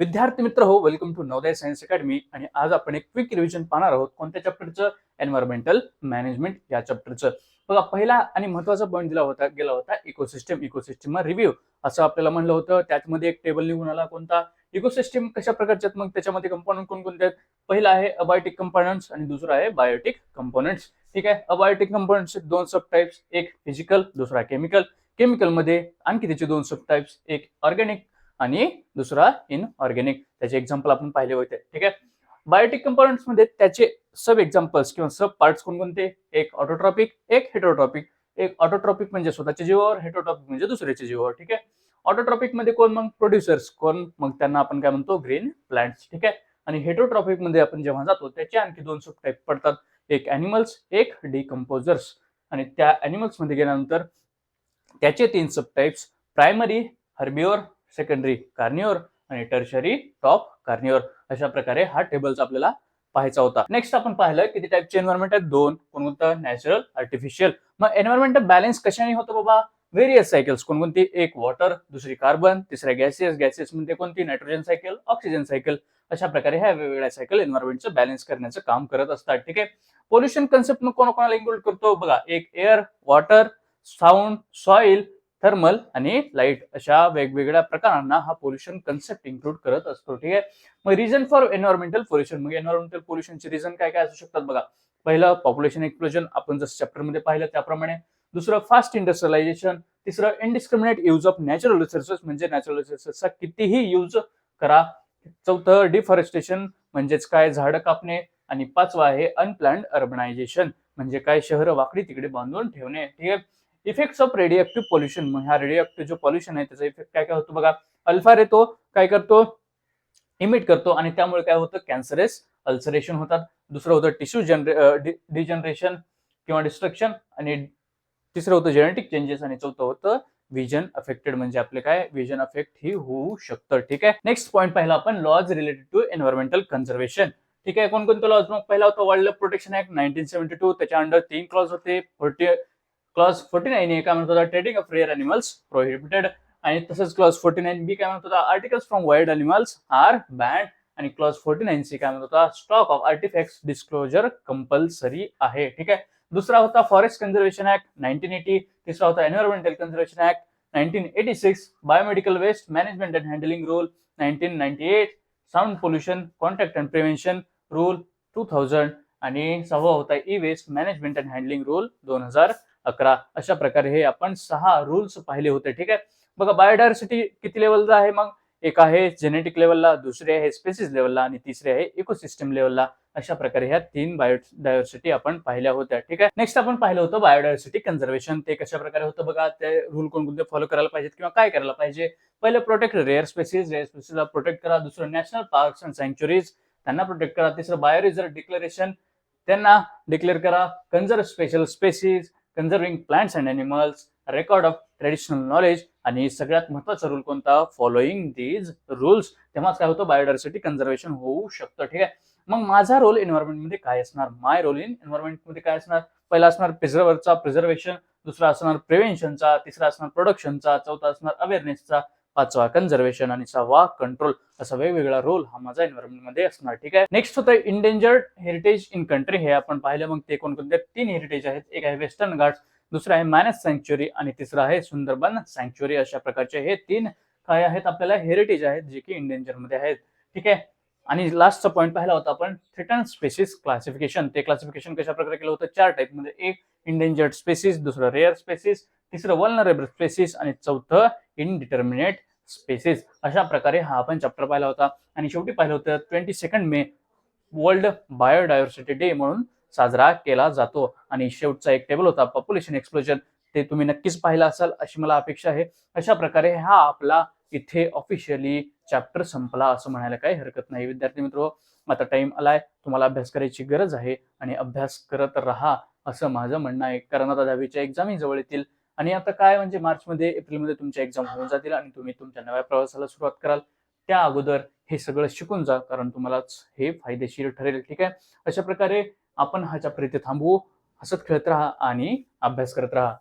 विद्यार्थी मित्र हो welcome to Navodaya science academy आणि आज आपण एक क्विक रिव्हिजन पाहणार आहोत. कोणत्या चॅप्टरचं एन्व्हायरमेंटल मॅनेजमेंट या चॅप्टरचं बघा पहिला आणि महत्त्वाचा पॉईंट दिला होता गेला होता इकोसिस्टम इकोसिस्टम रिव्ह्यू असं आपल्याला म्हणलं होतं. त्यामध्ये एक टेबल निघून आला कोणता? इकोसिस्टम कशा प्रकारचे आहेत मग? त्याच्यामध्ये कंपोनंट कोणकोणते आहेत? पहिला आहे अबायोटिक कंपोनंट्स आणि दुसरा आहे बायोटिक कंपोनंट्स ठीक आहे? अबायोटिक कंपोनंट्स दोन सब टाईप्स एक फिजिकल दुसरा केमिकल केमिकलमध्ये आणखी त्याचे दोन सब टाईप्स एक ऑर्गॅनिक आणि दुसरा इनऑर्गॅनिक त्याचे एक्झाम्पल आपण पाहिले होते. ठीक आहे? बायोटिक कंपोनंट्समध्ये त्याचे सब एक्झाम्पल्स किंवा सब पार्ट्स कोणकोणते? एक ऑटोट्रॉपिक एक हेटोट्रॉपिक एक ऑटोट्रॉपिक म्हणजे स्वतःच्या जीवावर हेटोट्रॉपिक म्हणजे दुसऱ्याच्या जीवावर. ठीक आहे? ऑटोट्रॉपिकमध्ये कोण मग? प्रोड्युसर्स कोण मग? त्यांना आपण काय म्हणतो? ग्रीन प्लांट्स ठीक आहे? आणि हेटोट्रॉपिकमध्ये आपण जेव्हा जातो त्याचे आणखी दोन सब टाईप पडतात. एक अॅनिमल्स एक डिकम्पोजर्स आणि त्या अॅनिमल्समध्ये गेल्यानंतर त्याचे तीन sub types primary herbivore secondary carnivore आणि टर्शरी टॉप कार्निओर अशा प्रकारे हा टेबल्स आपल्याला पाहायचा होता. नेक्स्ट आपण पाहिलं किती टाईपचे एन्व्हायरमेंट आहेत? दोन. कोणकोणतं? नॅचरल आर्टिफिशियल मग एन्व्हायरमेंट बॅलन्स कशाने होतं बाबा? व्हेरियस सायकल्स कोणकोणती? एक वॉटर दुसरी कार्बन तिसऱ्या गॅसेस गॅसेस म्हणजे कोणती? नायट्रोजन सायकल ऑक्सिजन सायकल अशा प्रकारे ह्या वेगवेगळ्या सायकल एन्व्हायरमेंटचं बॅलन्स करण्याचं काम करत असतात. ठीक आहे? पोल्युशन कन्सेप्ट मग कोणाकोणाला इन्क्लूड करतो? बघा एक air water sound soil thermal आणि लाइट अशा वेगवेगळ्या प्रकारांना हा पोल्युशन कन्सेप्ट इन्क्लूड करत असतो ठीक आहे? मग रिझन फॉर एन्व्हायरमेंटल पोल्युशन मग एन्व्हायरमेंटल पोल्युशनचे रिझन काय काय असू शकतात बघा. पहिलं पॉप्युलेशन एक्सप्लोजन आपण जसं चॅप्टरमध्ये पाहिलं त्याप्रमाणे. दुसरं फास्ट इंडस्ट्रियलायझेशन तिसरं indiscriminate use of natural resources म्हणजे नॅचरल रिसोर्सेसचा कितीही यूज करा. चौथं डिफॉरेस्टेशन म्हणजेच काय? झाडं कापणे. आणि पाचवा आहे अनप्लॅन्ड अर्बनायझेशन म्हणजे काय? शहर वाकडी तिकडे बांधून ठेवणे ठीक आहे? इफेक्ट्स ऑफ रेडिएक्टिव्ह पॉल्युशन मग हा रेडिएक्टिव्ह जो पॉल्युशन आहे त्याचा इफेक्ट काय काय होतो बघा? अल्फा रे तो काय करतो? इमिट करतो आणि त्यामुळे काय होतं? कॅन्सरेस अल्सरेशन होतात. दुसरं होतं टिश्यू जनरे डिजनरेशन किंवा डिस्ट्रक्शन आणि तिसरं होतं जेनेटिक चेंजेस आणि चौथं होतं विजन अफेक्टेड म्हणजे आपले काय? विजन अफेक्ट ही होऊ शकतं. ठीक आहे? नेक्स्ट पॉईंट पाहिला आपण laws related to environmental conservation ठीक आहे? कोणकोणते लॉज मग पहिला होता wild life protection act nineteen seventy two त्याच्या अंडर तीन क्लॉज होते. फोर्टी क्लॉज फोर्टी नाईन काय म्हणत होता trading of rare animals prohibited आणि तसंच क्लॉज फोर्टी नाईन बी काय म्हणत होता articles from wild animals are banned आणि क्लॉज फोर्टी नाईन सी काय म्हणत होता stock of artifact disclosure compulsory आहे. ठीक आहे? दुसरा होता forest conservation act nineteen eighty तिसरा होता environmental conservation act nineteen eighty six biomedical waste management and handling rule nineteen ninety eight sound pollution contact and prevention rule two thousand आणि सहावा होता E waste management and handling rule दोन हजार अकरा अशा प्रकारे हे आपण सहा रूल्स पाहिले होते ठीक आहे? बघा बायोडायव्हर्सिटी किती लेवलचा आहे मग? एक आहे जेनेटिक लेवलला दुसरे आहे स्पेसिस लेवलला आणि तिसरे आहे इकोसिस्टम लेवलला अशा प्रकारे ह्या तीन बायोडायव्हर्सिटी आपण पाहिल्या होत्या ठीक आहे? नेक्स्ट आपण पाहिलं होतं बायोडायव्हर्सिटी कन्झर्वेशन ते कशा प्रकारे होतं बघा? ते रूल कोणकोणते फॉलो करायला पाहिजेत किंवा काय करायला पाहिजे? पहिलं प्रोटेक्ट रेअर स्पेसिस रेअर स्पेसिसला प्रोटेक्ट करा. दुसरं नॅशनल पार्क्स अँड सँच्युरीज त्यांना प्रोटेक्ट करा. तिसरं बायोरिझर्व डिक्लेरेशन त्यांना डिक्लेअर करा. Conserve special species conserving plants and animals record of traditional knowledge आणि सगळ्यात महत्त्वाचा रूल कोणता? फॉलोईंग दीज रूल्स तेव्हाच काय होतं? बायोडायव्हर्सिटी कन्झर्वेशन होऊ शकतं ठीक आहे? मग माझा रोलमध्ये काय असणार? माय रोल इनमध्ये काय असणार? पहिला असणार प्रिझर्वरचा प्रिझर्वेशन दुसरा असणार प्रिव्हेन्शनचा तिसरा असणार प्रोडक्शनचा चौथा असणार अवेअरनेसचा पाचवा कन्झर्वेशन आणि सहावा कंट्रोल असा वेगवेगळा रोल हा माझा एन्व्हायरमेंटमध्ये असणार. ठीक आहे? नेक्स्ट होतं इंडेंजर्ड हेरिटेज इन कंट्री हे आपण पाहिलं. मग ते कोणकोणते? तीन हेरिटेज आहेत. एक आहे वेस्टर्न घाट्स दुसरं आहे मॅनस सँक्च्युरी आणि तिसरं आहे सुंदरबन सँक्च्युरी अशा प्रकारचे हे तीन काय आहेत? आपल्याला हेरिटेज आहेत जे की इंडेंजरमध्ये आहेत. ठीक आहे? आणि लास्टचा पॉईंट पाहिला होता आपण थ्रिटन स्पेसिस क्लासिफिकेशन ते क्लासिफिकेशन कशा प्रकारे केलं होतं? चार टाईपमध्ये एक इंडेंजर्ड स्पेसिस दुसरं रेअर स्पेसिस तिसरं वल्नरेबल स्पेसिस आणि चौथं इनडिटर्मिनेट स्पेसेस अशा प्रकारे हा आपण चॅप्टर पाहिला होता. आणि शेवटी पाहिलं होतं twenty second May world biodiversity day म्हणून साजरा केला जातो. आणि शेवटचा एक टेबल होता पॉप्युलेशन एक्सप्लोजन ते तुम्ही नक्कीच पाहिला असाल अशी मला अपेक्षा आहे. अशा प्रकारे हा आपला इथे ऑफिशियली चॅप्टर संपला असं म्हणायला काही हरकत नाही. विद्यार्थी मित्र आता टाइम आलाय तुम्हाला अभ्यास करायची गरज आहे. आणि अभ्यास करत राहा असं माझं म्हणणं आहे. कारण आता दहावीच्या एक्झामी जवळ येतील. आणि आता काय म्हणजे मार्चमध्ये एप्रिलमध्ये तुमच्या एक्झाम होऊन जातील आणि तुम्ही तुमच्या नव्या प्रवासाला सुरुवात कराल. त्या अगोदर हे सगळं शिकून जा कारण तुम्हालाच हे फायदेशीर ठरेल ठीक आहे? अशा प्रकारे आपण हा चॅप्टर इथे थांबवू हसत खेळत राहा आणि अभ्यास करत राहा.